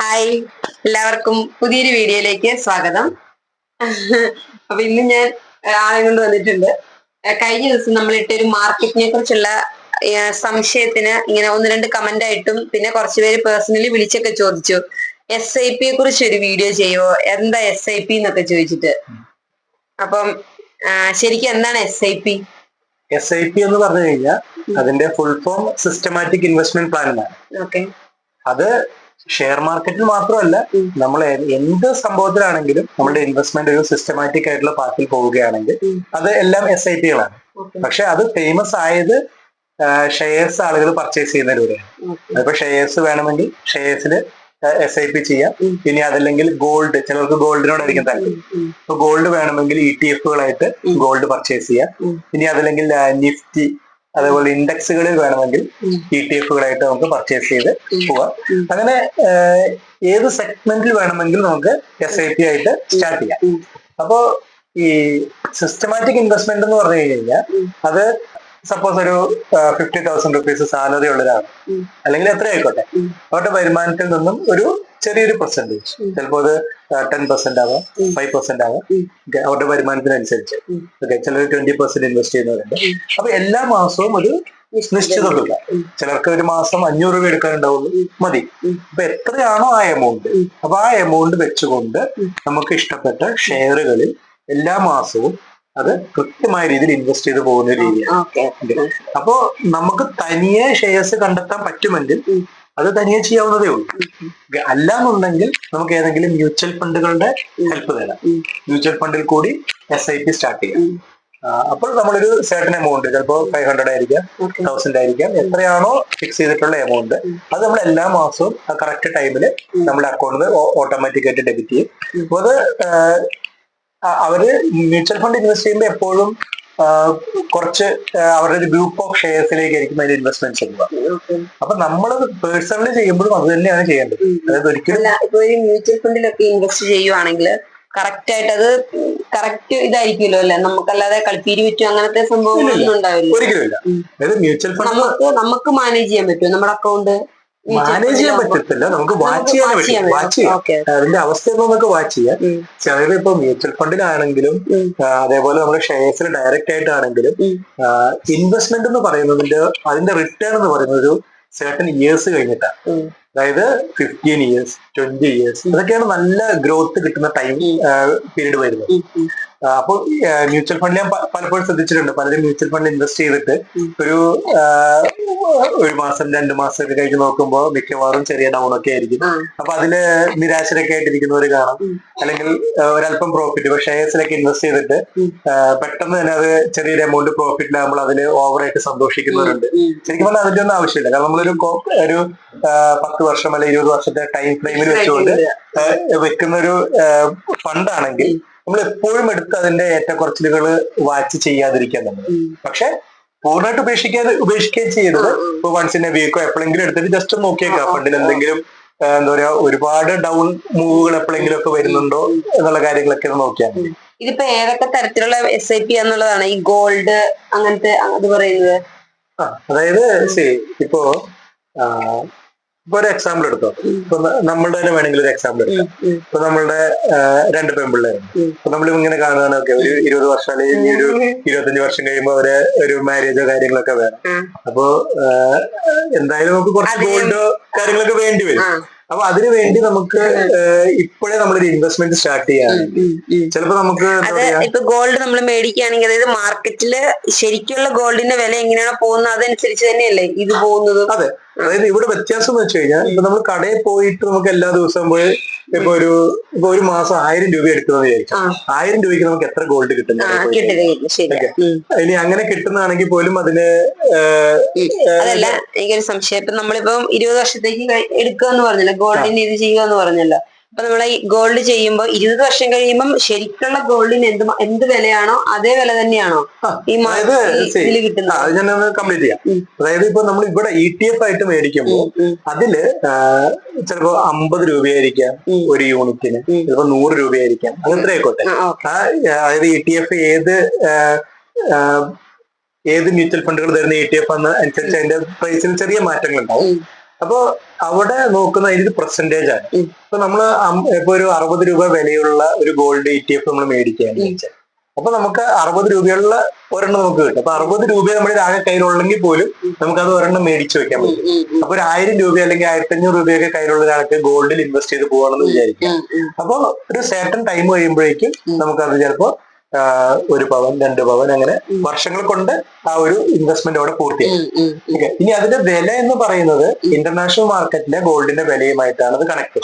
Hi. എല്ലാവർക്കും പുതിയൊരു വീഡിയോയിലേക്ക് സ്വാഗതം. അപ്പൊ ഇന്ന് ഞാൻ ആളെ കൊണ്ട് വന്നിട്ടുണ്ട്. കഴിഞ്ഞ ദിവസം നമ്മൾ ഇട്ടൊരു മാർക്കറ്റിനെ കുറിച്ചുള്ള സംശയത്തിന് ഇങ്ങനെ ഒന്ന് രണ്ട് കമന്റ് ആയിട്ടും പിന്നെ കുറച്ചുപേര് പേഴ്സണലി വിളിച്ചൊക്കെ ചോദിച്ചു. എസ് ഐ പിയെ കുറിച്ച് ഒരു വീഡിയോ ചെയ്യുമോ എന്താ എസ് ഐ പി എന്നൊക്കെ ചോദിച്ചിട്ട്. അപ്പം ശരിക്കും എന്താണ് S I P S I P എന്ന് പറഞ്ഞു കഴിഞ്ഞാൽ അതിന്റെ full form systematic investment plan ആണ് അത് ഷെയർ മാർക്കറ്റിൽ മാത്രമല്ല നമ്മൾ എന്ത് സംഭവത്തിലാണെങ്കിലും നമ്മുടെ ഇൻവെസ്റ്റ്മെന്റ് ഒരു സിസ്റ്റമാറ്റിക് ആയിട്ടുള്ള പാത്തിൽ പോവുകയാണെങ്കിൽ അത് എല്ലാം എസ് ഐ പികളാണ് പക്ഷെ അത് ഫേമസ് ആയത് ഷെയർസ് ആളുകൾ പർച്ചേസ് ചെയ്യുന്നതിലൂടെയാണ് അതിപ്പോ ഷെയർസ് വേണമെങ്കിൽ ഷെയർസിൽ എസ് ഐ പി ചെയ്യാം. ഇനി അതല്ലെങ്കിൽ ഗോൾഡ് ചിലർക്ക് ഗോൾഡിനോടായിരിക്കും താല്പര്യം. അപ്പൊ ഗോൾഡ് വേണമെങ്കിൽ ഇ ടി എഫുകളായിട്ട് ഗോൾഡ് പർച്ചേസ് ചെയ്യാം. പിന്നെ ഇനി അതല്ലെങ്കിൽ നിഫ്റ്റി അതേപോലെ ഇൻഡെക്സുകളിൽ വേണമെങ്കിൽ. ഇ ടി എഫുകളായിട്ട് നമുക്ക് പർച്ചേസ് ചെയ്ത്. പോവാം അങ്ങനെ ഏത് സെഗ്മെന്റിൽ വേണമെങ്കിൽ നമുക്ക് എസ് ഐ പി ആയിട്ട് സ്റ്റാർട്ട് ചെയ്യാം. അപ്പോ ഈ സിസ്റ്റമാറ്റിക് ഇൻവെസ്റ്റ്മെന്റ് എന്ന് പറഞ്ഞു കഴിഞ്ഞാൽ അത് സപ്പോസ് ഒരു ഫിഫ്റ്റി തൗസൻഡ് റുപ്പീസ് സാലറി ഉള്ളതാണ് അല്ലെങ്കിൽ എത്ര ആയിക്കോട്ടെ അവരുടെ വരുമാനത്തിൽ നിന്നും ഒരു ചെറിയൊരു പെർസെന്റേജ്. ചിലപ്പോൾ അത് ടെൻ പെർസെന്റ് ആവാം. ഫൈവ് പെർസെന്റ് ആവാം. അവരുടെ വരുമാനത്തിനനുസരിച്ച്. ഓക്കെ ചിലർ ട്വന്റി പെർസെന്റ് ഇൻവെസ്റ്റ് ചെയ്യുന്നവരുണ്ട്. അപ്പൊ എല്ലാ മാസവും ഒരു നിശ്ചിത തുക ചിലർക്ക് ഒരു മാസം അഞ്ഞൂറ് രൂപ എടുക്കാനുണ്ടാവുള്ളൂ. മതി. അപ്പൊ എത്രയാണോ ആ എമൗണ്ട്. അപ്പൊ ആ എമൗണ്ട് വെച്ചുകൊണ്ട് നമുക്ക് ഇഷ്ടപ്പെട്ട ഷെയറുകളിൽ എല്ലാ മാസവും അത് കൃത്യമായ രീതിയിൽ ഇൻവെസ്റ്റ് ചെയ്ത് പോകുന്ന ഒരു രീതിയാണ്. അപ്പോ നമുക്ക് തനിയെ ഷെയർസ് കണ്ടെത്താൻ പറ്റുമെങ്കിൽ അത് തനിയെ ചെയ്യാവുന്നതേ ഉള്ളൂ. അല്ലാന്നുണ്ടെങ്കിൽ നമുക്ക് ഏതെങ്കിലും മ്യൂച്വൽ ഫണ്ടുകളുടെ ഹെൽപ്പ് തരാം. മ്യൂച്വൽ ഫണ്ടിൽ കൂടി എസ് ഐ പി സ്റ്റാർട്ട് ചെയ്യാം. അപ്പോൾ നമ്മളൊരു സർട്ടൻ എമൗണ്ട് ചിലപ്പോൾ ഫൈവ് ഹൺഡ്രഡ് ആയിരിക്കാം തൗസൻഡ് ആയിരിക്കാം എത്രയാണോ ഫിക്സ് ചെയ്തിട്ടുള്ള എമൗണ്ട് അത് നമ്മൾ എല്ലാ മാസവും കറക്റ്റ് ടൈമിൽ നമ്മുടെ അക്കൗണ്ടിൽ ഓട്ടോമാറ്റിക് ആയിട്ട് ഡെബിറ്റ് ചെയ്യും. അപ്പോൾ അത് അവർ മ്യൂച്വൽ ഫണ്ട് ഇൻവെസ്റ്റ് ചെയ്യുമ്പോൾ എപ്പോഴും കുറച്ച് അവരുടെ ഒരു ഗ്രൂപ്പ് ഓഫ് ഷെയർസിലേക്ക് ആയിരിക്കും അതിന്റെ ഇൻവെസ്റ്റ്മെന്റ് ചെയ്യുക അപ്പൊ നമ്മൾ പേഴ്സണലി ചെയ്യുമ്പോഴും അത് തന്നെയാണ് ചെയ്യേണ്ടത്. അതായത് ഒരിക്കലും ഇപ്പൊ ഒരു മ്യൂച്വൽ ഫണ്ടിലൊക്കെ ഇൻവെസ്റ്റ് ചെയ്യുവാണെങ്കിൽ കറക്റ്റ് ആയിട്ട് അത് കറക്റ്റ് ഇതായിരിക്കുമല്ലോ അല്ലെ? നമുക്കല്ലാതെ കളിപ്പീരി വിറ്റു അങ്ങനത്തെ സംഭവങ്ങളൊന്നും ഉണ്ടാവില്ല. ഒരിക്കലും നമുക്ക് നമുക്ക് മാനേജ് ചെയ്യാൻ പറ്റുമോ? നമ്മുടെ അക്കൗണ്ട് മാനേജ് ചെയ്യാൻ പറ്റത്തില്ല. നമുക്ക് വാച്ച് ചെയ്യാൻ പറ്റും. വാച്ച് ചെയ്യാം. അതിന്റെ അവസ്ഥ നമുക്ക് വാച്ച് ചെയ്യാം. ചിലർ ഇപ്പൊ മ്യൂച്വൽ ഫണ്ടിലാണെങ്കിലും അതേപോലെ നമ്മുടെ ഷെയർസിൽ ഡയറക്റ്റ് ആയിട്ടാണെങ്കിലും ഇൻവെസ്റ്റ്മെന്റ് എന്ന് പറയുന്നതിന്റെ അതിന്റെ റിട്ടേൺ എന്ന് പറയുന്നത് ഒരു certain ഇയേഴ്സ് കഴിഞ്ഞിട്ടാണ്. അതായത് ഫിഫ്റ്റീൻ ഇയേഴ്സ് ട്വന്റി ഇയേഴ്സ് ഇതൊക്കെയാണ് നല്ല ഗ്രോത്ത് കിട്ടുന്ന ടൈം പീരീഡ് വരുന്നത്. ആ, അപ്പോൾ മ്യൂച്വൽ ഫണ്ട് ഞാൻ പലപ്പോഴും ശ്രദ്ധിച്ചിട്ടുണ്ട്. പലരും മ്യൂച്വൽ ഫണ്ട് ഇൻവെസ്റ്റ് ചെയ്തിട്ട് ഒരു ഒരു മാസം രണ്ട് മാസം ഒക്കെ കഴിഞ്ഞ് നോക്കുമ്പോൾ മിക്കവാറും ചെറിയ ഡൗൺ ഒക്കെ ആയിരിക്കും. അപ്പൊ അതിൽ നിരാശരൊക്കെ ആയിട്ടിരിക്കുന്നവർ കാണാം. അല്ലെങ്കിൽ ഒരല്പം പ്രോഫിറ്റ് ഇപ്പൊ ഷെയർസിലൊക്കെ ഇൻവെസ്റ്റ് ചെയ്തിട്ട് പെട്ടെന്ന് തന്നെ അത് ചെറിയൊരു എമൗണ്ട് പ്രോഫിറ്റിലാകുമ്പോൾ അതിൽ ഓവറായിട്ട് സന്തോഷിക്കുന്നവരുണ്ട്. ശരിക്കും പറഞ്ഞാൽ അതിന്റെ ഒന്നും ആവശ്യമില്ല. കാരണം നമ്മളൊരു ഒരു പത്ത് വർഷം അല്ലെങ്കിൽ ഇരുപത് വർഷത്തെ ടൈം ഫ്രെയിമിൽ വെച്ചുകൊണ്ട് വെക്കുന്ന ഒരു ഫണ്ട് ആണെങ്കിൽ നമ്മൾ എപ്പോഴും എടുത്ത് അതിന്റെ ഏറ്റക്കുറച്ചിലുകൾ വാച്ച് ചെയ്യാതിരിക്കാൻ നമ്മൾ പക്ഷെ പൂർണമായിട്ട് ഉപേക്ഷിക്കാതെ ഉപേക്ഷിക്കുകയും ചെയ്യരുത് ഇപ്പൊ വൺസ് ഇൻ എ വീക്കോ എപ്പോഴെങ്കിലും എടുത്തിട്ട് ജസ്റ്റ് നോക്കിയേക്കാം. ഫണ്ടിൽ എന്തെങ്കിലും എന്താ പറയാ ഒരുപാട് ഡൗൺ മൂവുകൾ എപ്പോഴെങ്കിലും ഒക്കെ വരുന്നുണ്ടോ എന്നുള്ള കാര്യങ്ങളൊക്കെ നോക്കിയാൽ മതി. ഇതിപ്പോ ഏതൊക്കെ തരത്തിലുള്ള എസ് ഐ പി എന്നുള്ളതാണ് ഈ ഗോൾഡ് അങ്ങനത്തെ അത് പറയുന്നത്? അതായത് ഇപ്പോ ഇപ്പൊ ഒരു എക്സാമ്പിൾ എടുത്തോ? ഇപ്പൊ നമ്മളുടെ തന്നെ വേണമെങ്കിൽ ഒരു എക്സാമ്പിൾ എടുക്കാം. ഇപ്പൊ നമ്മളുടെ രണ്ട് പെൺപിള്ളേരുണ്ട്. ഇപ്പൊ നമ്മൾ ഇങ്ങനെ കാണുകയാണൊക്കെ ഒരു ഇരുപത് വർഷം അല്ലെങ്കിൽ ഒരു ഇരുപത്തഞ്ച് വർഷം കഴിയുമ്പോൾ അവർ ഒരു മാരേജോ കാര്യങ്ങളൊക്കെ വേണം. അപ്പോ എന്തായാലും നമുക്ക് കുറച്ച് ഗോൾഡോ കാര്യങ്ങളൊക്കെ വേണ്ടി വരും. അപ്പൊ അതിനു വേണ്ടി നമുക്ക് ഇപ്പോഴേ നമ്മളൊരു ഇൻവെസ്റ്റ്മെന്റ് സ്റ്റാർട്ട് ചെയ്യാൻ. ചിലപ്പോ നമുക്ക് അത് ഇപ്പൊ ഗോൾഡ് നമ്മൾ മേടിക്കുകയാണെങ്കിൽ അതായത് മാർക്കറ്റിൽ ശരിക്കുള്ള ഗോൾഡിന്റെ വില എങ്ങനെയാണ് പോകുന്നത് അതനുസരിച്ച് തന്നെയല്ലേ ഇത് പോകുന്നത്? അതെ. അതായത് ഇവിടെ വ്യത്യാസം എന്ന് വെച്ച് കഴിഞ്ഞാൽ ഇപ്പൊ നമ്മൾ കടയിൽ പോയിട്ട് നമുക്ക് എല്ലാ ദിവസവും പോയി ഇപ്പൊ ഒരു ഇപ്പൊ ഒരു മാസം ആയിരം രൂപ എടുക്കുന്നത് വിചാരിച്ചു. ആയിരം രൂപയ്ക്ക് നമുക്ക് എത്ര ഗോൾഡ് കിട്ടും. ഇനി അങ്ങനെ കിട്ടുന്നതാണെങ്കിൽ പോലും അതിന് അതല്ല എനിക്കൊരു സംശയം. ഇപ്പൊ നമ്മളിപ്പം ഇരുപത് വർഷത്തേക്ക് എടുക്കുക എന്ന് പറഞ്ഞല്ലോ. ഗോൾഡിന് ഇത് ചെയ്യുക എന്ന് പറഞ്ഞല്ലോ. അപ്പൊ നമ്മളെ ഈ ഗോൾഡ് ചെയ്യുമ്പോൾ ഇരുപത് വർഷം കഴിയുമ്പം ശരിക്കുള്ള ഗോൾഡിന് എന്ത് എന്ത് വിലയാണോ അതേ വില തന്നെയാണോ? ഈ ഇതിൽ കിട്ടുന്നത്. ഞാൻ കംപ്ലീറ്റ് ചെയ്യാം. അതായത് ഇപ്പൊ നമ്മൾ ഇവിടെ ഇ ടി എഫ് ആയിട്ട് മേടിക്കുമ്പോൾ അതിൽ ചിലപ്പോ അമ്പത് രൂപയായിരിക്കാം ഒരു യൂണിറ്റിന്. ചിലപ്പോ നൂറ് രൂപയായിരിക്കാം. എത്ര ആയിക്കോട്ടെ. അതായത് ഇ ടി എഫ് ഏത് ഏത് മ്യൂച്വൽ ഫണ്ടുകൾ തരുന്ന ഇ ടി എഫ് അനുസരിച്ച് അതിന്റെ പ്രൈസിന് ചെറിയ മാറ്റങ്ങൾ ഉണ്ടാവും. അപ്പൊ അവിടെ നോക്കുന്ന ഇതിന്റെ പെർസെന്റേജ് ആണ്. ഇപ്പൊ നമ്മൾ ഇപ്പൊ ഒരു അറുപത് രൂപ വിലയുള്ള ഒരു ഗോൾഡ് ഇ ടി എഫ് നമ്മൾ മേടിക്കാൻ. വെച്ചാൽ അപ്പൊ നമുക്ക് അറുപത് രൂപയുള്ള ഒരെണ്ണം നമുക്ക് കിട്ടും. അപ്പൊ അറുപത് രൂപ നമ്മുടെ ആകെ കയ്യിലുള്ളെങ്കിൽ പോലും നമുക്ക് അത് ഒരെണ്ണം മേടിച്ചു വെക്കാൻ പറ്റും. അപ്പൊ ഒരു ആയിരം രൂപ അല്ലെങ്കിൽ ആയിരത്തി അഞ്ഞൂറ് രൂപയൊക്കെ കയ്യിലുള്ള ഒരാൾക്ക് ഗോൾഡിൽ ഇൻവെസ്റ്റ് ചെയ്ത് പോകണമെന്ന് വിചാരിക്കും. അപ്പൊ ഒരു സേട്ടൺ ടൈം കഴിയുമ്പോഴേക്കും നമുക്ക് നമുക്കത് ചിലപ്പോ ഒരു പവൻ രണ്ട് പവൻ അങ്ങനെ വർഷങ്ങൾ കൊണ്ട് ആ ഒരു ഇൻവെസ്റ്റ്മെന്റ് അവിടെ പൂർത്തിയായി. ഇനി അതിന്റെ വില എന്ന് പറയുന്നത് ഇന്റർനാഷണൽ മാർക്കറ്റിലെ ഗോൾഡിന്റെ വിലയുമായിട്ടാണ് അത് കണക്ട്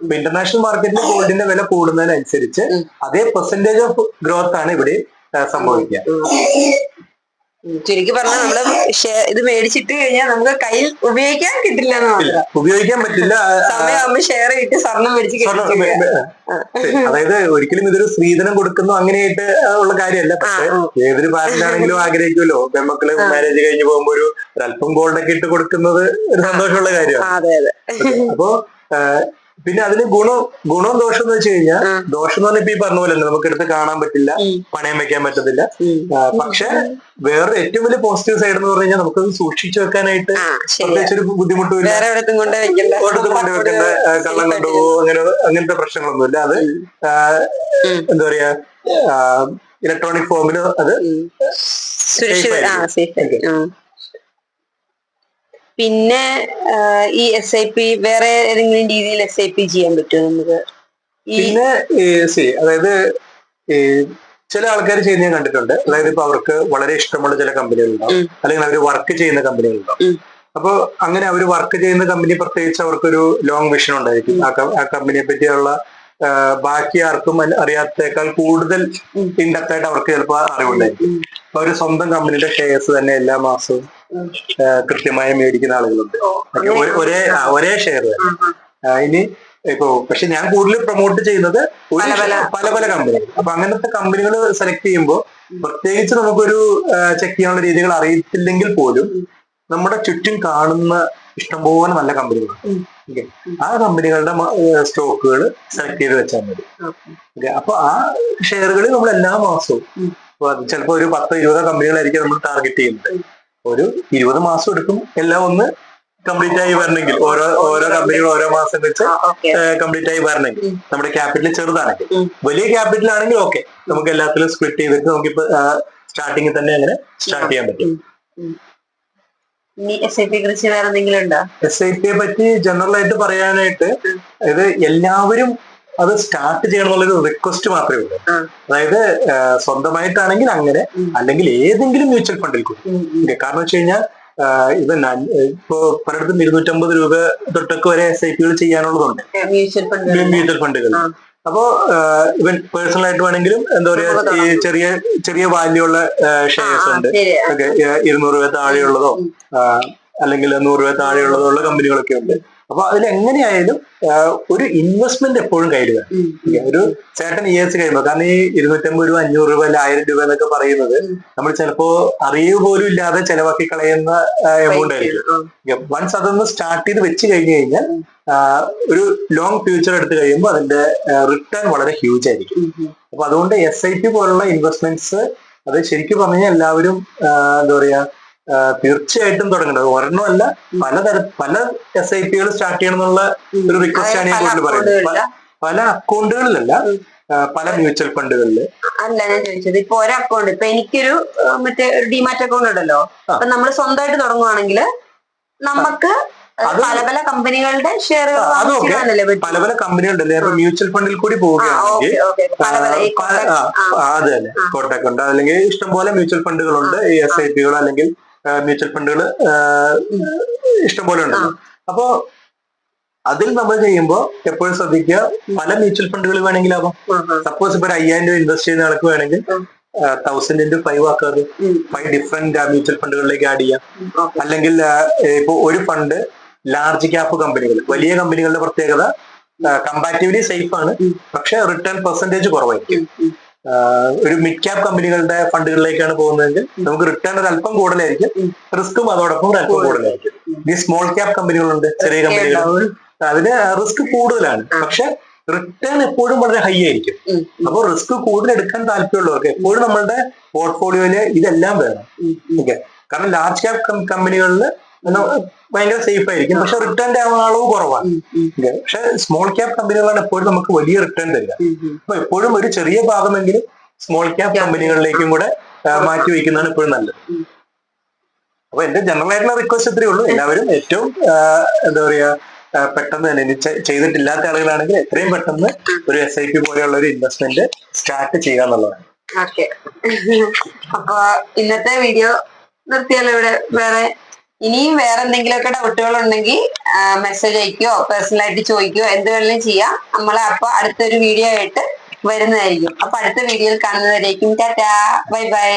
ഇപ്പൊ ഇന്റർനാഷണൽ മാർക്കറ്റിലെ ഗോൾഡിന്റെ വില കൂടുന്നതിനനുസരിച്ച് അതേ പെർസെന്റേജ് ഓഫ് ഗ്രോത്ത് ആണ് ഇവിടെ സംഭവിക്കുക. ചുരുക്കി പറഞ്ഞാൽ നമ്മൾ ഇത് മേടിച്ചിട്ട് കഴിഞ്ഞാൽ നമുക്ക് കയ്യിൽ ഉപയോഗിക്കാൻ കിട്ടില്ല എന്ന് ഇല്ല മാത്രം ഉപയോഗിക്കാൻ പറ്റില്ല. സമയമാകുമ്പോ ഷെയർ ചെയ്തിട്ട് സ്വർണം മേടിച്ച് അതായത് ഒരിക്കലും ഇതൊരു സ്ത്രീധനം കൊടുക്കുന്നു അങ്ങനെയായിട്ട് ഉള്ള കാര്യമല്ല. പക്ഷെ ഏതൊരു പാരന്റാണെങ്കിലും ആഗ്രഹിക്കുമല്ലോ. പെൺമക്കൾ മാരേജ് കഴിഞ്ഞ് പോകുമ്പോ ഒരു അല്പം ഗോൾഡൊക്കെ ഇട്ട് കൊടുക്കുന്നത് ഒരു സന്തോഷമുള്ള കാര്യമാണ്. അപ്പോ പിന്നെ അതിന് ഗുണം ഗുണം ദോഷം എന്ന് വെച്ച് കഴിഞ്ഞാൽ ദോഷം എന്ന് പറഞ്ഞാൽ ഇപ്പൊ ഈ പറഞ്ഞ പോലെ തന്നെ നമുക്ക് എടുത്ത് കാണാൻ പറ്റില്ല. പണയം വെക്കാൻ പറ്റത്തില്ല. പക്ഷെ വേറെ ഏറ്റവും വലിയ പോസിറ്റീവ് സൈഡ് എന്ന് പറഞ്ഞു നമുക്ക് നമുക്കത് സൂക്ഷിച്ചു വെക്കാനായിട്ട് പ്രത്യേകിച്ചൊരു ബുദ്ധിമുട്ടില്ല പ്രത്യേകിച്ച് ഒരു ബുദ്ധിമുട്ടുമില്ല. വേറെ എവിടത്തും കൊണ്ട് വെക്കണ്ട. കള്ളം കൊണ്ടുപോകോ അങ്ങനെ അങ്ങനത്തെ പ്രശ്നങ്ങളൊന്നുമില്ല. അത് എന്താ പറയാ ഇലക്ട്രോണിക് ഫോമിൽ അത്. സുരക്ഷിത Safe ആ ആയിരിക്കും. സേഫ് പിന്നെ ഈ എസ് ഐ പി വേറെ ഏതെങ്കിലും രീതിയിൽ എസ് ഐ പി ചെയ്യാൻ പറ്റുമോ നമുക്ക്? പിന്നെ സി അതായത് ചില ആൾക്കാർ ചെയ്യുന്ന ഞാൻ കണ്ടിട്ടുണ്ട്. അതായത് ഇപ്പൊ അവർക്ക് വളരെ ഇഷ്ടമുള്ള ചില കമ്പനികളുണ്ടാവും അല്ലെങ്കിൽ അവർ വർക്ക് ചെയ്യുന്ന കമ്പനികളുണ്ടാവും അപ്പോൾ അപ്പൊ അങ്ങനെ അവർ വർക്ക് ചെയ്യുന്ന കമ്പനി പ്രത്യേകിച്ച് അവർക്കൊരു ലോങ് വിഷൻ ഉണ്ടായിരിക്കും. ആ കമ്പനിയെ പറ്റിയുള്ള ബാക്കി ആർക്കും അറിയാത്തേക്കാൾ കൂടുതൽ. ഇൻഡെപ്തായിട്ട് അവർക്ക് ചിലപ്പോൾ അറിവുണ്ടായിരിക്കും. അവർ സ്വന്തം കമ്പനിയുടെ ഷെയർസ് തന്നെ എല്ലാ മാസവും കൃത്യമായി മേടിക്കുന്ന ആളുകളുണ്ട്. ഒരേ- ഒരേ ഷെയർ ഇനി ഇപ്പോ പക്ഷെ ഞാൻ കൂടുതൽ പ്രൊമോട്ട് ചെയ്യുന്നത് പല പല- കമ്പനികൾ അപ്പൊ അങ്ങനത്തെ കമ്പനികൾ സെലക്ട് ചെയ്യുമ്പോൾ പ്രത്യേകിച്ച് നമുക്കൊരു ചെക്ക് ചെയ്യാനുള്ള രീതികൾ അറിയത്തില്ലെങ്കിൽ പോലും നമ്മുടെ ചുറ്റും കാണുന്ന ഇഷ്ടംപോലെ നല്ല കമ്പനികളുണ്ട്. ആ കമ്പനികളുടെ സ്റ്റോക്കുകൾ സെലക്ട് ചെയ്ത് വെച്ചാൽ മതി. അപ്പൊ ആ ഷെയറുകളിൽ നമ്മൾ എല്ലാ മാസവും ചിലപ്പോ ഒരു പത്ത് ഇരുപതോ കമ്പനികളായിരിക്കും നമ്മൾ ടാർഗറ്റ് ചെയ്യുന്നത്. ഒരു ഇരുപത് മാസം എടുക്കും. എല്ലാം ഒന്ന് കംപ്ലീറ്റ് ആയി വരണമെങ്കിൽ. ഓരോ ഓരോ കമ്പനികൾ ഓരോ മാസം വെച്ച് കംപ്ലീറ്റ് ആയി വരണമെങ്കിൽ. നമ്മുടെ ക്യാപിറ്റൽ ചെറുതാണെങ്കിൽ. വലിയ ക്യാപിറ്റൽ ആണെങ്കിൽ ഓക്കെ നമുക്ക് എല്ലാത്തിലും സ്പ്ലിറ്റ് ചെയ്തിട്ട് നമുക്കിപ്പോ സ്റ്റാർട്ടിങ്ങിൽ തന്നെ അങ്ങനെ സ്റ്റാർട്ട് ചെയ്യാൻ പറ്റും. എസ് ഐ പി കുറിച്ച് വേറെ എന്തെങ്കിലും ഉണ്ടോ? എസ് ഐ പിയെ പറ്റി ജനറൽ ആയിട്ട് പറയാനായിട്ട് ഇത് എല്ലാവരും അത് സ്റ്റാർട്ട് ചെയ്യണം എന്നുള്ളൊരു റിക്വസ്റ്റ് മാത്രമേ ഉള്ളൂ. അതായത് സ്വന്തമായിട്ടാണെങ്കിൽ അങ്ങനെ അല്ലെങ്കിൽ ഏതെങ്കിലും മ്യൂച്വൽ ഫണ്ടിൽ കൂടി. ഉം, ഉം. ഇല്ല, കാരണം വെച്ച് കഴിഞ്ഞാൽ ഇത് ഇപ്പോ പലയിടത്തും ഇരുന്നൂറ്റമ്പത് രൂപ തൊട്ടൊക്കെ വരെ എസ് ഐ പികൾ ചെയ്യാനുള്ളതുണ്ട് മ്യൂച്വൽ ഫണ്ട് മ്യൂച്വൽ ഫണ്ടുകൾ അപ്പോ ഇവൻ പേഴ്സണൽ ആയിട്ട് വേണമെങ്കിലും എന്താ പറയാ ഈ ചെറിയ ചെറിയ വാല്യൂ ഉള്ള ഷെയർസ് ഉണ്ട്. ഇരുന്നൂറ് രൂപ താഴെയുള്ളതോ അല്ലെങ്കിൽ നൂറ് രൂപ താഴെയുള്ളതോ ഉള്ള കമ്പനികളൊക്കെ ഉണ്ട്. അപ്പൊ അതിൽ എങ്ങനെയായാലും ഒരു ഇൻവെസ്റ്റ്മെന്റ് എപ്പോഴും കയ്യിൽ വേണം. ഒരു ചേട്ടൻ ഇയേഴ്സ് കഴിയുമ്പോൾ കാരണം ഈ ഇരുന്നൂറ്റമ്പത് രൂപ അഞ്ഞൂറ് രൂപ അല്ല ആയിരം രൂപ എന്നൊക്കെ പറയുന്നത് നമ്മൾ ചിലപ്പോ അറിയുക പോലും ഇല്ലാതെ ചെലവാക്കി കളയുന്ന എമൗണ്ട് ആയിരിക്കും. വൺസ് അതൊന്ന് സ്റ്റാർട്ട് ചെയ്ത് വെച്ച് കഴിഞ്ഞു കഴിഞ്ഞാൽ ഒരു ലോങ് ഫ്യൂച്ചർ എടുത്ത് കഴിയുമ്പോൾ അതിന്റെ റിട്ടേൺ വളരെ ഹ്യൂജ് ആയിരിക്കും. അപ്പൊ അതുകൊണ്ട് എസ് ഐ പി പോലുള്ള ഇൻവെസ്റ്റ്മെന്റ്സ് അത് ശരിക്കും പറഞ്ഞാൽ എല്ലാവരും എന്താ പറയാ തീർച്ചയായിട്ടും തുടങ്ങേണ്ടത് ഒരെണ്ണമല്ല പലതര പല എസ് ഐ പികൾ സ്റ്റാർട്ട് ചെയ്യണം എന്നുള്ള ഒരു റിക്വസ്റ്റ് ആണ് ഞാൻ കൂടുതൽ പറയുന്നത്. പല അക്കൗണ്ടുകളിലല്ല പല മ്യൂച്വൽ ഫണ്ടുകളിൽ അല്ല ഞാൻ ചോദിച്ചത് ഇപ്പൊ ഒരു അക്കൗണ്ട് ഇപ്പൊ എനിക്കൊരു മറ്റേ ഒരു ഡിമാറ്റ് അക്കൗണ്ട് ഉണ്ടല്ലോ. അപ്പൊ നമ്മൾ സ്വന്തമായിട്ട് തുടങ്ങുവാണെങ്കിൽ നമുക്ക് പല പല കമ്പനികളുടെ ഷെയറുകൾ. പല പല കമ്പനികളുടെ മ്യൂച്വൽ ഫണ്ടിൽ കൂടി പോവുകയാണെങ്കിൽ അതെ അതെ ഉണ്ട്. അല്ലെങ്കിൽ ഇഷ്ടംപോലെ മ്യൂച്വൽ ഫണ്ടുകളുണ്ട് ഈ എസ് ഐ പികൾ അല്ലെങ്കിൽ മ്യൂച്വൽ ഫണ്ടുകൾ ഇഷ്ടംപോലെ ഉണ്ടല്ലോ അപ്പോ അതിൽ നമ്മൾ ചെയ്യുമ്പോൾ എപ്പോഴും ശ്രദ്ധിക്കുക പല മ്യൂച്വൽ ഫണ്ടുകൾ വേണമെങ്കിലാവാം. ആ, ആ. സപ്പോസ് ഇപ്പൊ അയ്യായിരം രൂപ ഇൻവെസ്റ്റ് ചെയ്യുന്ന ആൾക്ക് വേണമെങ്കിൽ. തൗസൻഡ് ഇന്റു ഫൈവ് ആക്കാതെ ഫൈവ് ഡിഫറെന്റ് മ്യൂച്വൽ ഫണ്ടുകളിലേക്ക് ആഡ് ചെയ്യാം. അല്ലെങ്കിൽ ഇപ്പൊ ഒരു ഫണ്ട് ലാർജ് ക്യാപ്പ് കമ്പനികൾ വലിയ കമ്പനികളുടെ പ്രത്യേകത കമ്പാരിറ്റീവ്ലി സേഫ് ആണ്. പക്ഷെ റിട്ടേൺ പെർസെന്റേജ് കുറവായിരിക്കും. ഒരു മിഡ് ക്യാപ് കമ്പനികളുടെ ഫണ്ടുകളിലേക്കാണ് പോകുന്നതെങ്കിൽ നമുക്ക് റിട്ടേൺ ഒരു അല്പം കൂടുതലായിരിക്കും. റിസ്ക്കും അതോടൊപ്പം ഒരു അല്പം കൂടുതലായിരിക്കും. ഈ സ്മോൾ ക്യാപ് കമ്പനികളുണ്ട് ചെറിയ കമ്പനികൾ. അതിന് റിസ്ക് കൂടുതലാണ്. പക്ഷെ റിട്ടേൺ എപ്പോഴും വളരെ ഹൈ ആയിരിക്കും. അപ്പോൾ റിസ്ക് കൂടുതൽ എടുക്കാൻ താല്പര്യമുള്ളവർക്ക് എപ്പോഴും നമ്മളുടെ പോർട്ട്ഫോളിയോയിൽ ഇതെല്ലാം വേണം. ഓക്കെ കാരണം ലാർജ് ക്യാപ് കമ്പനികളിൽ ഭയങ്കര സേഫ് ആയിരിക്കും. പക്ഷെ റിട്ടേൺ അളവ് കുറവാണ്. പക്ഷെ സ്മോൾ ക്യാപ് കമ്പനികളാണ് എപ്പോഴും നമുക്ക് വലിയ റിട്ടേൺ തരിക. അപ്പൊ എപ്പോഴും ഒരു ചെറിയ ഭാഗമെങ്കിലും സ്മോൾ ക്യാപ് കമ്പനികളിലേക്കും കൂടെ മാറ്റി വയ്ക്കുന്നതാണ് എപ്പോഴും നല്ലത്. അപ്പൊ എന്റെ ജനറൽ ആയിട്ടുള്ള റിക്വസ്റ്റ് ഇത്രയേ ഉള്ളൂ. എല്ലാവരും ഏറ്റവും എന്താ പറയാ പെട്ടെന്ന് തന്നെ ചെയ്തിട്ടില്ലാത്ത ആളുകളാണെങ്കിൽ എത്രയും പെട്ടെന്ന് ഒരു എസ് ഐ പി പോലെയുള്ള ഒരു ഇൻവെസ്റ്റ്മെന്റ് സ്റ്റാർട്ട് ചെയ്യുക എന്നുള്ളതാണ്. ഓക്കെ അപ്പൊ ഇന്നത്തെ വീഡിയോ നിർത്തിയാലോ ഇവിടെ? വേറെ ഇനിയും വേറെ എന്തെങ്കിലുമൊക്കെ ഡൗട്ടുകൾ ഉണ്ടെങ്കിൽ മെസ്സേജ് അയക്കുകയോ പേഴ്സണലായിട്ട് ചോദിക്കുകയോ എന്ത് വേണമെങ്കിലും ചെയ്യാം. നമ്മളെ അപ്പൊ അടുത്തൊരു വീഡിയോ ആയിട്ട് വരുന്നതായിരിക്കും. അപ്പൊ അടുത്ത വീഡിയോയിൽ കാണുന്നവരേക്കും ടാറ്റാ ബൈ ബൈ.